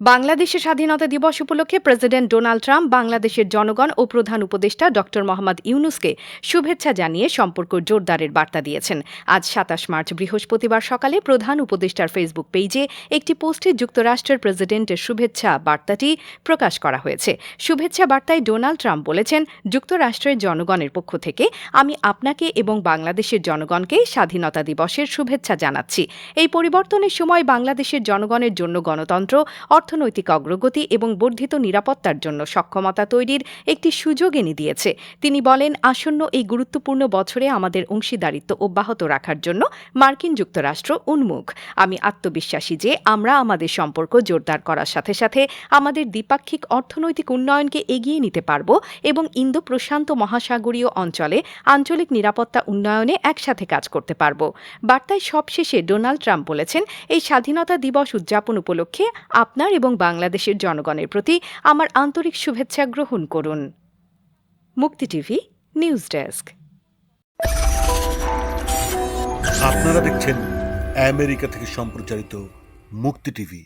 বাংলাদেশের স্বাধীনতা দিবস উপলক্ষে প্রেসিডেন্ট ডোনাল্ড ট্রাম্প বাংলাদেশের জনগণ ও প্রধান উপদেষ্টা ড মোহাম্মদ ইউনুসকে শুভেচ্ছা জানিয়ে সম্পর্ক জোরদারের বার্তা দিয়েছেন। আজ সাতাশ মার্চ বৃহস্পতিবার সকালে প্রধান উপদেষ্টার ফেসবুক পেজে একটি পোস্টে যুক্তরাষ্ট্রের প্রেসিডেন্টের শুভেচ্ছা বার্তাটি প্রকাশ করা হয়েছে। শুভেচ্ছা বার্তায় ডোনাল্ড ট্রাম্প বলেছেন, যুক্তরাষ্ট্রের জনগণের পক্ষ থেকে আমি আপনাকে এবং বাংলাদেশের জনগণকে স্বাধীনতা দিবসের শুভেচ্ছা জানাচ্ছি। এই পরিবর্তনের সময় বাংলাদেশের জনগণের জন্য গণতন্ত্র অর্থনৈতিক অগ্রগতি এবং বর্ধিত নিরাপত্তার জন্য সক্ষমতা তৈরির একটি সুযোগ এনে দিয়েছে। তিনি বলেন, আসন্ন এই গুরুত্বপূর্ণ বছরে আমাদের অংশীদারিত্ব অব্যাহত রাখার জন্য মার্কিন যুক্তরাষ্ট্র উন্মুখ। আমি আত্মবিশ্বাসী যে আমরা আমাদের সম্পর্ক জোরদার করার সাথে সাথে আমাদের দ্বিপাক্ষিক অর্থনৈতিক উন্নয়নকে এগিয়ে নিতে পারব এবং ইন্দো প্রশান্ত মহাসাগরীয় অঞ্চলে আঞ্চলিক নিরাপত্তা উন্নয়নে একসাথে কাজ করতে পারব। বার্তায় সবশেষে ডোনাল্ড ট্রাম্প বলেছেন, এই স্বাধীনতা দিবস উদযাপন উপলক্ষে আপনার এবং বাংলাদেশের জনগণের প্রতি আমার আন্তরিক শুভেচ্ছা গ্রহণ করুন। মুক্তি টিভি, নিউজ ডেস্ক। আপনারা দেখছেন আমেরিকা থেকে সম্প্রচারিত মুক্তি টিভি।